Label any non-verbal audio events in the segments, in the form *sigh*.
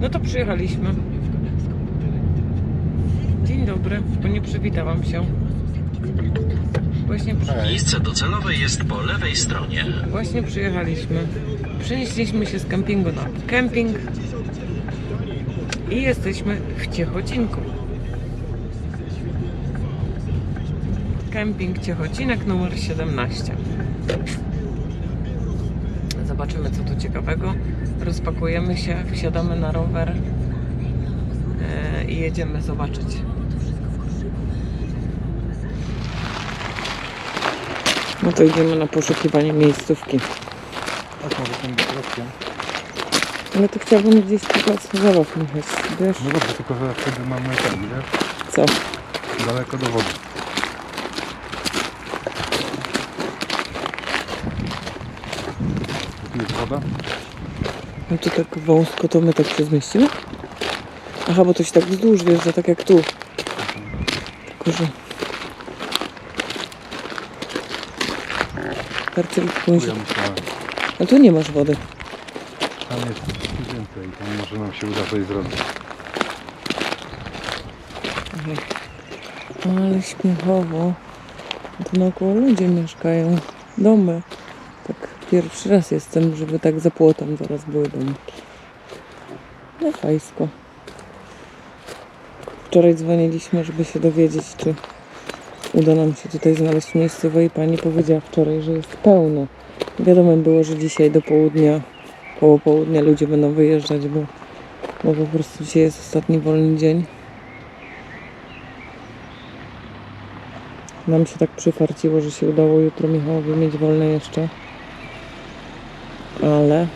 No to przyjechaliśmy. Dzień dobry, bo nie przywitałam się. Właśnie, przy... Miejsce docelowe jest po lewej stronie. Właśnie przyjechaliśmy. Przenieśliśmy się z kempingu na kemping i jesteśmy w Ciechocinku. Kemping Ciechocinek numer 17. Zobaczymy co tu ciekawego. Rozpakujemy się, wsiadamy na rower e, i jedziemy zobaczyć. No to idziemy na poszukiwanie miejscówki. Tak, może tą dekorację. Ale to chciałabym gdzieś plac zabaw jechać, wiesz? No dobrze, tylko że wtedy mamy ten, wiesz? Co? Daleko do wody. Tu jest woda. No to tak wąsko, to my tak się zmieścimy? Aha, bo to się tak wzdłuż wjeżdża, tak jak tu. Tylko, że... Karcelitką ja myślałem. Ale tu nie masz wody. Tam jest więcej, tam może nam się uda coś zrobić. Ale śmiechowo. Tu naokoło ludzie mieszkają. Domy. Tak pierwszy raz jestem, żeby tak za płotem zaraz były domki. No fajsko. Wczoraj dzwoniliśmy, żeby się dowiedzieć, czy uda nam się tutaj znaleźć miejscowe i pani powiedziała wczoraj, że jest pełno. Wiadomo było, że dzisiaj do południa, koło południa ludzie będą wyjeżdżać, bo, bo po prostu dzisiaj jest ostatni wolny dzień. Nam się tak przyfarciło, że się udało jutro Michałowi mieć wolne jeszcze. Ale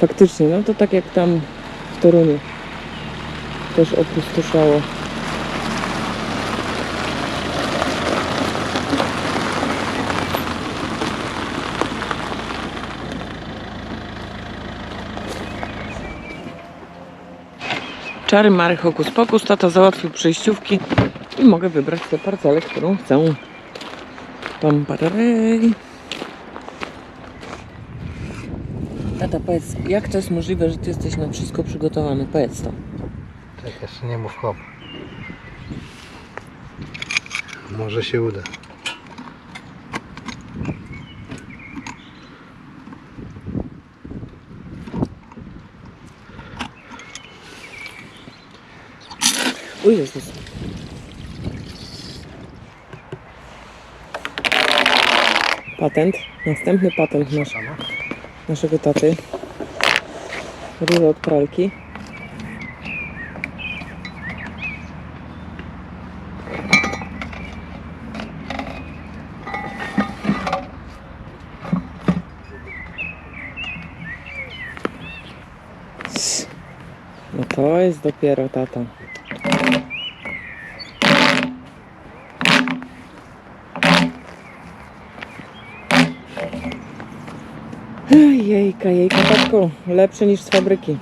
faktycznie, no to tak jak tam w Toruniu. Też opustoszało. Czary Mary Hokus Pokus, tata załatwił przejściówki i mogę wybrać tę parcelę, którą chcę. Pam pararej. Tata, powiedz, jak to jest możliwe, że ty jesteś na wszystko przygotowany? Powiedz to. Czekaj, jeszcze nie mów hop. Może się uda. O Jezus. Patent. Następny patent nasz, naszego taty. Rurę od pralki. No to jest dopiero tata. Jejka, jejka, tatku, lepszy niż z fabryki.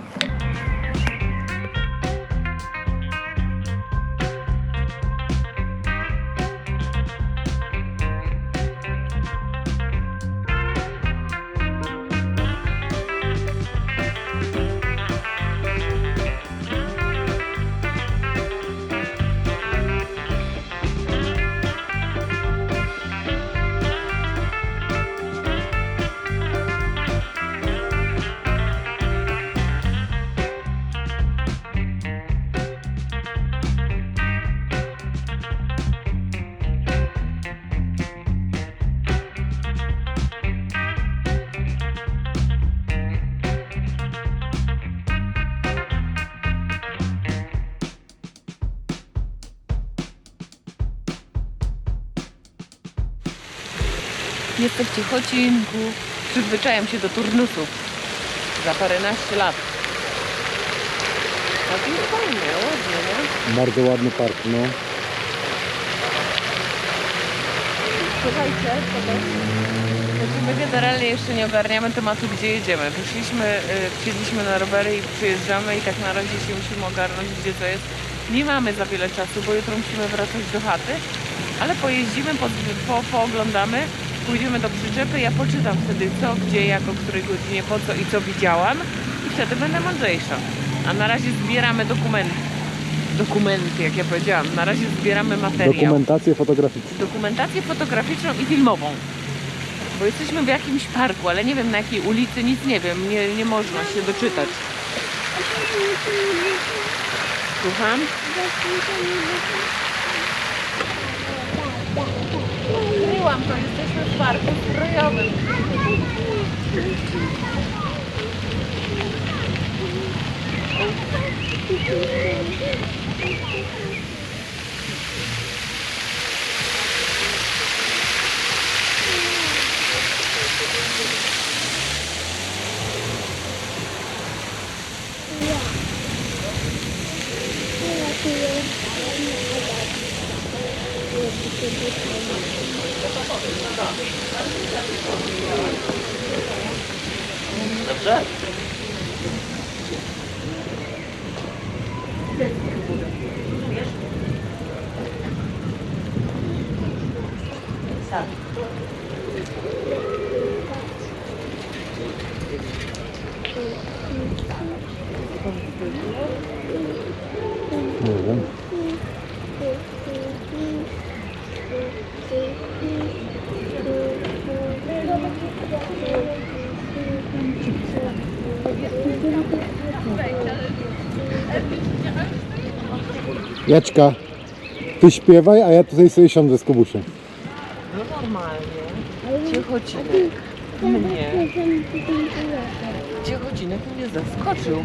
Jestem w Ciechocinku. Przyzwyczajam się do turnusów. Za paręnaście lat. A tu jest fajnie, ładnie, nie? Bardzo ładny park, no. Słuchajcie. Znaczy my generalnie jeszcze nie ogarniamy tematu, gdzie jedziemy. Wyszliśmy, y, wsiedliśmy na rowery i przyjeżdżamy i tak na razie się musimy ogarnąć, gdzie to jest. Nie mamy za wiele czasu, bo jutro musimy wracać do chaty, ale pojeździmy, po, po, pooglądamy, pójdziemy do przyczepy, ja poczytam wtedy co, gdzie, jak, o której godzinie, po co i co widziałam i wtedy będę mądrzejsza. A na razie zbieramy dokumenty. Dokumenty, jak ja powiedziałam. Na razie zbieramy materiał. Dokumentację fotograficzną. Dokumentację fotograficzną i filmową. Bo jesteśmy w jakimś parku, ale nie wiem na jakiej ulicy, nic nie wiem. Nie, nie można się doczytać. Słucham? Kryłam to, jesteśmy w parku strojowym. Dobrze? Nie. Jaćka, ty śpiewaj, a ja tutaj sobie siądę z Kubusiem. No normalnie. Ciechocinek mnie, Ciechocinek mnie zaskoczył.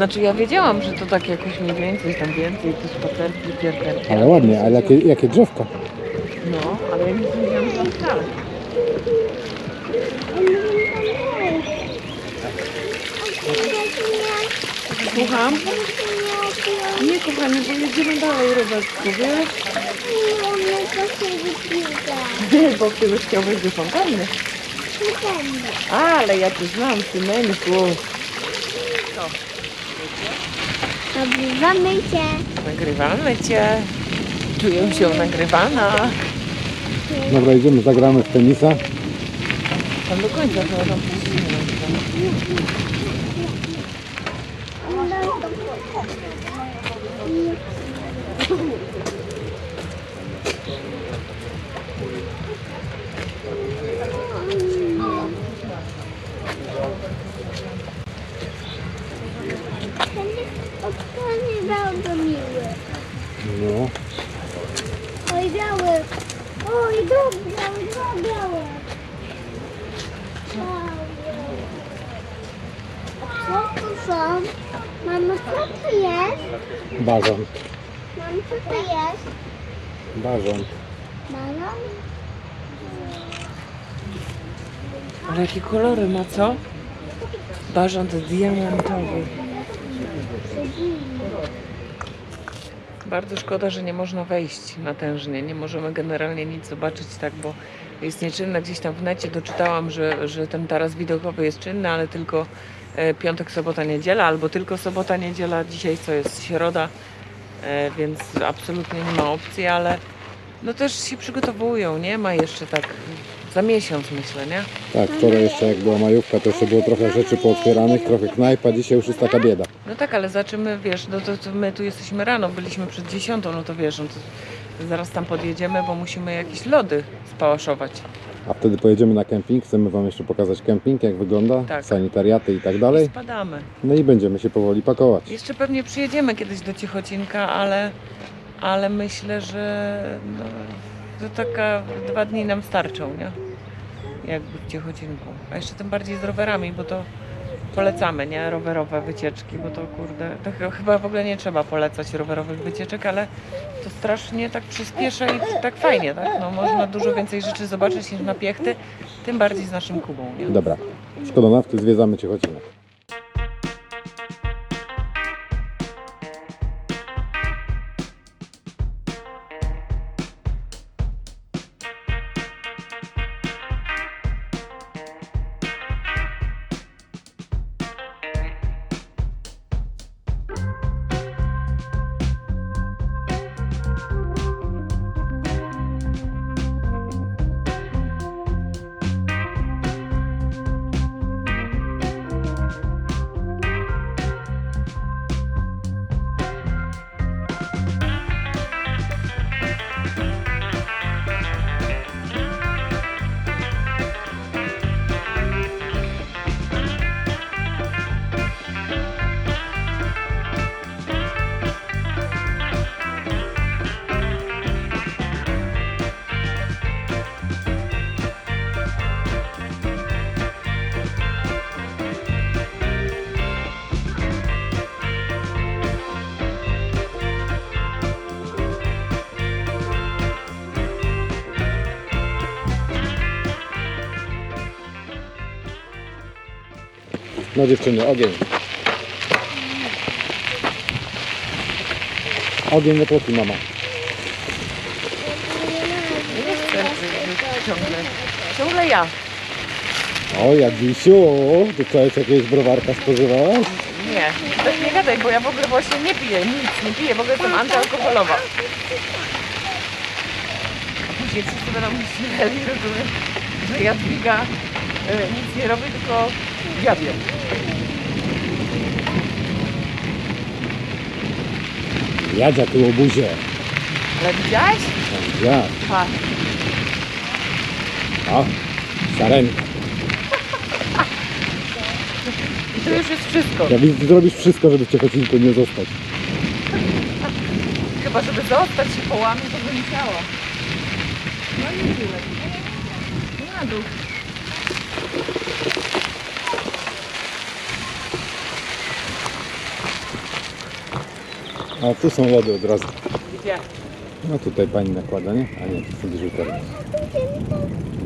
Znaczy ja wiedziałam, że to tak jakoś mniej więcej, tam więcej, te spacerki, pierderki. Ale ładnie, ale jakie, jakie drzewka. No, ale ja nic nie wiedziałam, że tam wcale. Słucham? Nie kochany, bo jedziemy dalej, Robertku, wiesz? Bo ty już chciałbyś do fontanny. Ale ja tu znam, syneńku. Nagrywamy się. Nagrywamy cię. Czuję się nagrywana. Dobra, idziemy, zagramy w tenisa. Tam do końca to tam puścimy. Ten jest odstrony bardzo miły. No. Oj, biały. Oj, dwa białe, dwa białe. Co to są? Mamo, co to jest? Barząd. Mamo, co to jest? Barząd. Balon? Ale jakie kolory ma, co? Barząd diamentowy. Bardzo szkoda, że nie można wejść na tężnie. Nie możemy generalnie nic zobaczyć tak, bo jest nieczynne. Gdzieś tam w necie doczytałam, że, że ten taras widokowy jest czynny, ale tylko e, piątek, sobota, niedziela, albo tylko sobota, niedziela. Dzisiaj co jest środa, e, więc absolutnie nie ma opcji, ale no też się przygotowują, nie? Ma jeszcze tak za miesiąc myślę, nie? Tak, wczoraj jeszcze jak była majówka, to jeszcze było trochę rzeczy pootwieranych, trochę knajpa, dzisiaj już jest taka bieda. No tak, ale zaczymy, wiesz, no to, to my tu jesteśmy rano, byliśmy przed dziesiątą, no to wiesz, no to zaraz tam podjedziemy, bo musimy jakieś lody spałaszować. A wtedy pojedziemy na kemping, chcemy Wam jeszcze pokazać kemping, jak wygląda, Tak. sanitariaty i tak I dalej. spadamy. No i będziemy się powoli pakować. Jeszcze pewnie przyjedziemy kiedyś do Ciechocinka, ale, ale myślę, że no, to taka dwa dni nam starczą, nie? Jakby w Ciechocinku. A jeszcze tym bardziej z rowerami, bo to polecamy, nie? Rowerowe wycieczki, bo to kurde, to ch- chyba w ogóle nie trzeba polecać rowerowych wycieczek, ale to strasznie tak przyspiesza i tak fajnie, tak? No, można dużo więcej rzeczy zobaczyć niż na piechty, tym bardziej z naszym Kubą, nie? Dobra, szkoda nafty, zwiedzamy Ciechocinek. No dziewczyny, ogień. Ogień nie płoki, mama. Nie chcę żeby ciągle. Ciągle ja. O, Jadzisiu, ty wczoraj jakiegoś browarka spożywałaś? Nie, tak nie gadaj, bo ja w ogóle właśnie nie piję, nic nie piję, w ogóle jestem antyalkoholowa. A później wszyscy będą myśleli, rozumiem, że Jadwiga nic nie robi, tylko ja wiem. Jadzia tu obuzie. Ale widziałeś? Ja, Patrz. a, sarenka. I to już jest wszystko. Ja widzę, ty zrobisz wszystko, żeby w Ciechocinku nie zostać. Chyba, żeby zostać się połami, to bym chciała. No i tyle. Na dół. A tu są lody od razu. Gdzie? No tutaj pani nakłada, nie? A nie, to są biżuterie. Idziemy tam,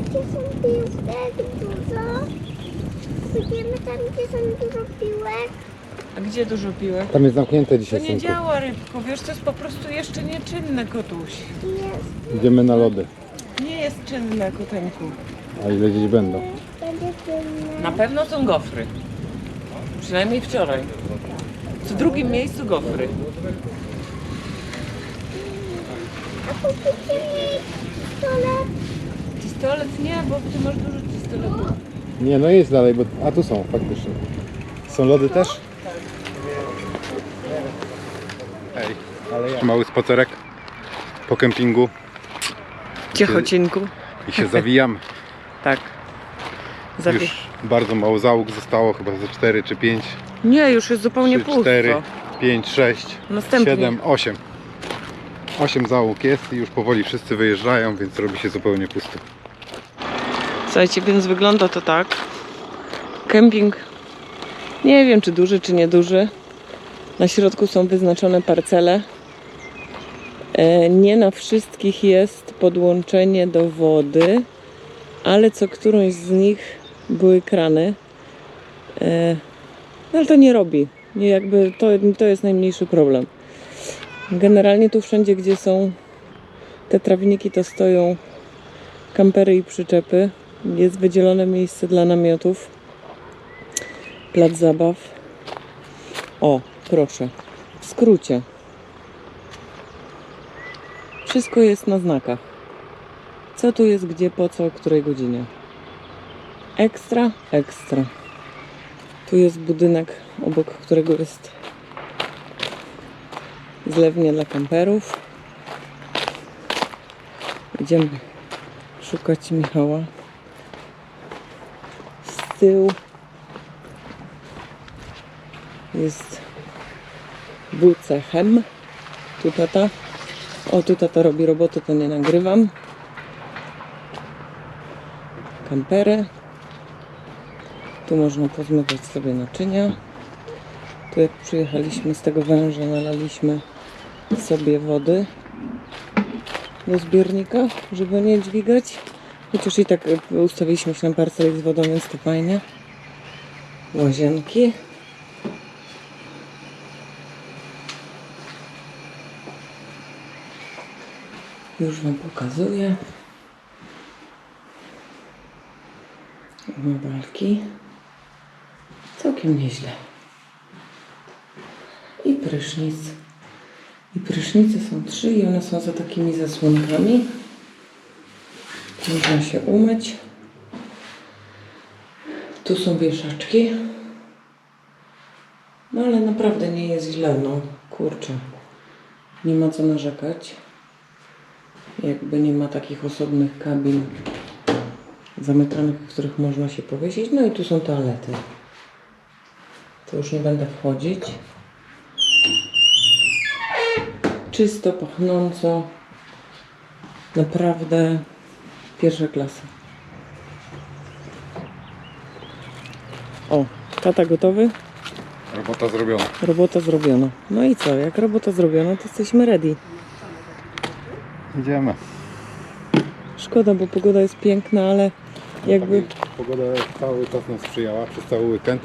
gdzie są piłek dużo. Idziemy tam, gdzie są dużo piłek. A gdzie dużo piłek? Tam jest zamknięte To dzisiaj, nie synku. działa rybko, wiesz, to jest po prostu jeszcze nieczynne, kotuś. Jest, Idziemy na lody. Nie jest czynne, koteńku. A ile dziś będą? będzie. Na pewno są gofry. Przynajmniej wczoraj. W drugim miejscu gofry. A kupicie mi pistolet? Pistolet nie, bo ty masz dużo pistoletów. Nie, no jest dalej, bo... A tu są, faktycznie. Są lody też? Ej, ale ja... Mały spacerek po kempingu Ciechocinku. i się zawijamy. *laughs* Tak. Zawie... Już bardzo mało załóg zostało, chyba ze 4 czy 5. Nie, już jest zupełnie 3, pusto. 4, 5, 6, Następnie. 7, 8. 8 załóg jest i już powoli wszyscy wyjeżdżają, więc robi się zupełnie pusto. Słuchajcie, więc wygląda to tak. Kemping, nie wiem czy duży, czy nieduży. Na środku są wyznaczone parcele. E, Nie na wszystkich jest podłączenie do wody, ale co którąś z nich były krany. No ale to nie robi. Nie, jakby to, to jest najmniejszy problem. Generalnie tu wszędzie, gdzie są te trawniki, to stoją kampery i przyczepy. Jest wydzielone miejsce dla namiotów. Plac zabaw. O, proszę. W skrócie. Wszystko jest na znakach. Co tu jest, gdzie, po co, o której godzinie. Ekstra, ekstra. Tu jest budynek, obok którego jest zlewnia dla kamperów. Idziemy szukać Michała. Z tyłu jest WCHM. Tu tata. O, tu tata robi roboty, to nie nagrywam. Kampery. Tu można pozmywać sobie naczynia. Tu jak przyjechaliśmy z tego węża, nalaliśmy sobie wody do zbiornika, żeby nie dźwigać. Chociaż i tak e, ustawiliśmy się na parcelik z wodą, więc to fajnie. Łazienki. Już Wam pokazuję. Umywalki. Całkiem nieźle. I prysznic. I prysznice są trzy i one są za takimi zasłonkami. Można się umyć. Tu są wieszaczki. No ale naprawdę nie jest źle, no kurczę. Nie ma co narzekać. Jakby nie ma takich osobnych kabin zamykanych, w których można się powiesić. No i tu są toalety. To już nie będę wchodzić. Czysto, pachnąco. Naprawdę pierwsza klasa. O, tata gotowy? Robota zrobiona. Robota zrobiona. No i co? Jak robota zrobiona, to jesteśmy ready. Idziemy. Szkoda, bo pogoda jest piękna, ale jakby Pogoda cały czas nam sprzyjała przez cały weekend.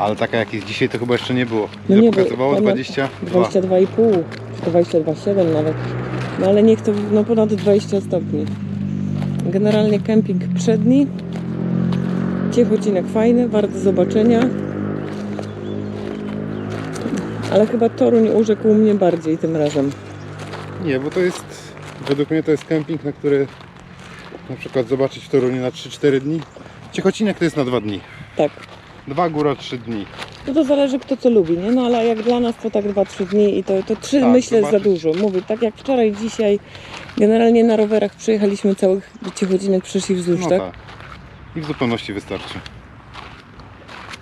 Ale taka jak jest dzisiaj to chyba jeszcze nie było. No nie, bo pokazywało? ponad 22? 22,5 czy to 22,7 nawet. No ale niech to no ponad 20 stopni. Generalnie kemping przedni. Ciechocinek fajny, wart zobaczenia. Ale chyba Toruń urzekł mnie bardziej tym razem. Nie, bo to jest, według mnie to jest kemping, na który na przykład zobaczyć w Toruniu na 3-4 dni. Ciechocinek to jest na 2 dni. Tak. Dwa góra 3 dni. No to zależy kto co lubi, nie? No ale jak dla nas to tak 2-3 dni i to, to 3 Tak, myślę jest za zobaczyć. dużo. Mówię, tak jak wczoraj, dzisiaj generalnie na rowerach przejechaliśmy całych Ciechocinek przeszli wzdłuż, No tak? tak. I w zupełności wystarczy.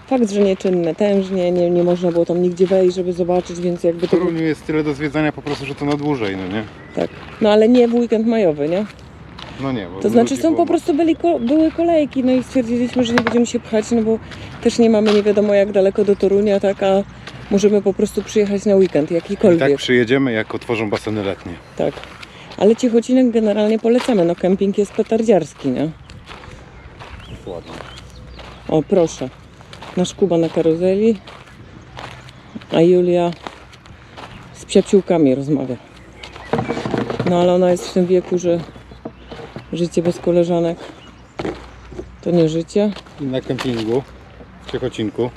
Fakt, że nieczynne, tężnie, nie, nie można było tam nigdzie wejść, żeby zobaczyć, więc jakby W to... Toruniu jest tyle do zwiedzania po prostu, że to na dłużej, no nie? Tak. No ale nie w weekend majowy, nie? No nie, bo To znaczy ludzi są było po prostu byli, ko- były kolejki, no i stwierdziliśmy, że nie będziemy się pchać, no bo też nie mamy nie wiadomo jak daleko do Torunia, tak, a możemy po prostu przyjechać na weekend, I jakikolwiek. tak przyjedziemy, jak otworzą baseny letnie. Tak. Ale Ciechocinek generalnie polecamy, no kemping jest petardziarski, nie? Ładnie. O, proszę. Nasz Kuba na karuzeli, a Julia z przyjaciółkami rozmawia. No ale ona jest w tym wieku, że życie bez koleżanek to nie życie. I na kempingu w Ciechocinku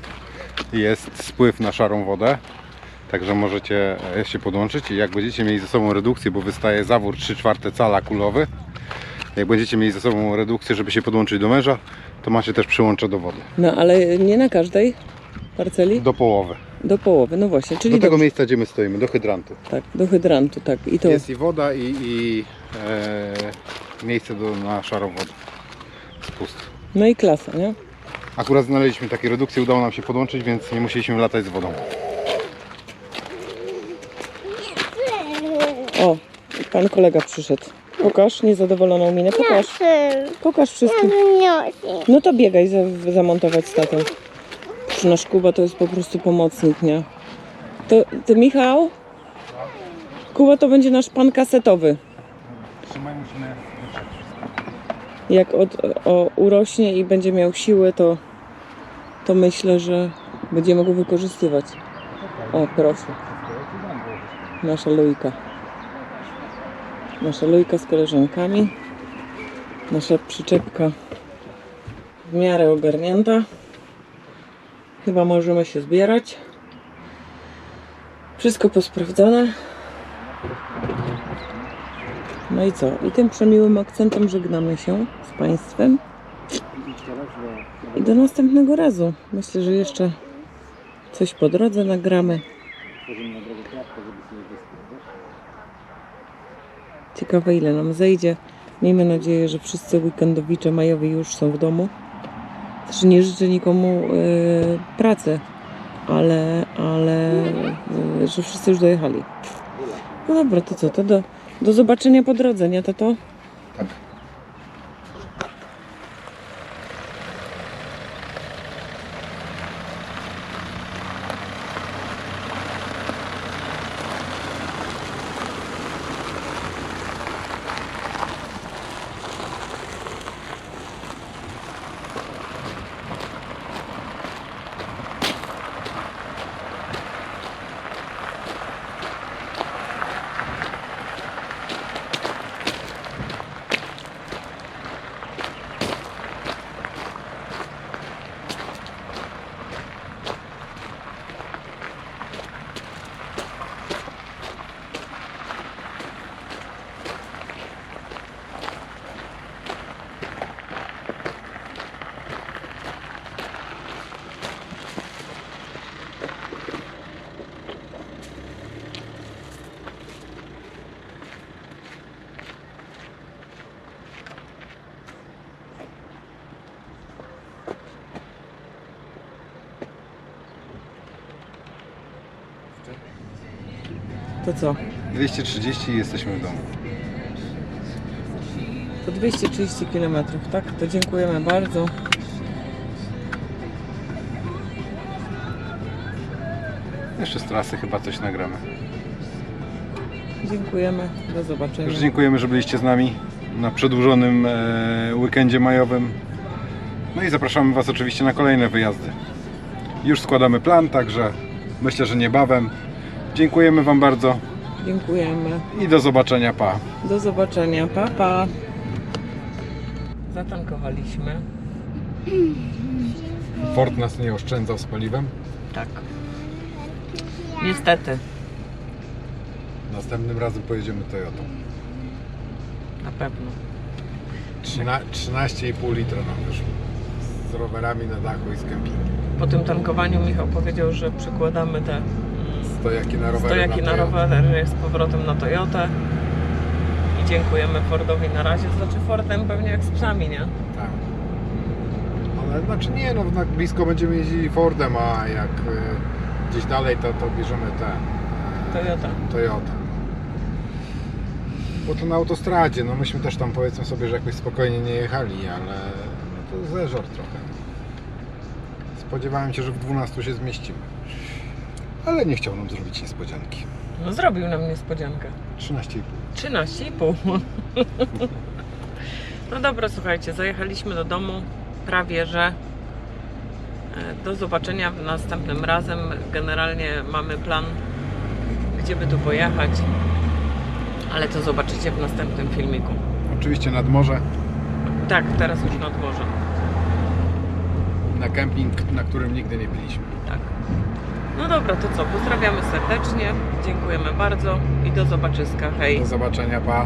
jest spływ na szarą wodę. Także możecie e, się podłączyć i jak będziecie mieli ze sobą redukcję, bo wystaje zawór 3 czwarte cala kulowy. Jak będziecie mieli ze sobą redukcję, żeby się podłączyć do męża, to macie też przyłącze do wody. No ale nie na każdej parceli, Do połowy. do połowy, no właśnie, czyli Do do, tego miejsca, gdzie my stoimy, do hydrantu. tak, do hydrantu, tak. I to Jest i woda i, i e, miejsce do, na szarą wodę. Spust. no i klasa, nie? Akurat znaleźliśmy takie redukcje, udało nam się podłączyć, więc nie musieliśmy latać z wodą. O, pan kolega przyszedł. Pokaż niezadowoloną minę, pokaż. Pokaż wszystkim. No to biegaj za, zamontować statę. Przy nasz Kuba to jest po prostu pomocnik, nie? To ty Michał? Kuba to będzie nasz pan kasetowy. Trzymaj, musimy Jak od, o, urośnie i będzie miał siłę, to, to myślę, że będziemy go wykorzystywać. O, proszę. Nasza Luika. Nasza Luika z koleżankami. Nasza przyczepka w miarę ogarnięta. Chyba możemy się zbierać. Wszystko posprawdzone. No i co? I tym przemiłym akcentem żegnamy się z Państwem. I do następnego razu. Myślę, że jeszcze coś po drodze nagramy. Ciekawe ile nam zejdzie. Miejmy nadzieję, że wszyscy weekendowicze majowi już są w domu. Też nie życzę nikomu y, pracy, ale, ale y, że wszyscy już dojechali. No dobra, to co? To do, do zobaczenia po drodze, nie tato? Tak. To co? 230 i jesteśmy w domu. To 230 km, tak? To dziękujemy bardzo. Jeszcze z trasy chyba coś nagramy. Dziękujemy. Do zobaczenia. Już dziękujemy, że byliście z nami na przedłużonym e, weekendzie majowym. No i zapraszamy Was oczywiście na kolejne wyjazdy. Już składamy plan, także myślę, że niebawem. Dziękujemy Wam bardzo Dziękujemy. i do zobaczenia. Pa. Do zobaczenia. Pa, pa. Zatankowaliśmy. Ford nas nie oszczędzał z paliwem. Tak. Niestety. Następnym razem pojedziemy Toyotą. Na pewno. Trzyna- 13,5 litra nam wyszło. Z rowerami na dachu i z kempingiem. Po tym tankowaniu Michał powiedział, że przykładamy te Stojaki na rowery stojaki na Toyotę. rowery z powrotem na Toyotę. I dziękujemy Fordowi na razie. Znaczy Fordem pewnie jak z psami, nie? Tak. Ale znaczy nie, no tak blisko będziemy jeździli Fordem, a jak e, gdzieś dalej to, to bierzemy te e, Toyota. Toyota. Bo to na autostradzie, no myśmy też tam powiedzmy sobie, że jakoś spokojnie nie jechali, ale no to zeżar trochę. Spodziewałem się, że w 12 się zmieścimy. Ale nie chciał nam zrobić niespodzianki. No zrobił nam niespodziankę. 13,5. 13,5. *laughs* No dobra, słuchajcie, zajechaliśmy do domu prawie, że E, do zobaczenia następnym razem. Generalnie mamy plan, gdzie by tu pojechać, ale to zobaczycie w następnym filmiku. Oczywiście nad morze, Tak, teraz już nad morze. na kemping, na którym nigdy nie byliśmy. Tak. No dobra, to co? Pozdrawiamy serdecznie, dziękujemy bardzo i do zobaczyska. Hej! Do zobaczenia, pa!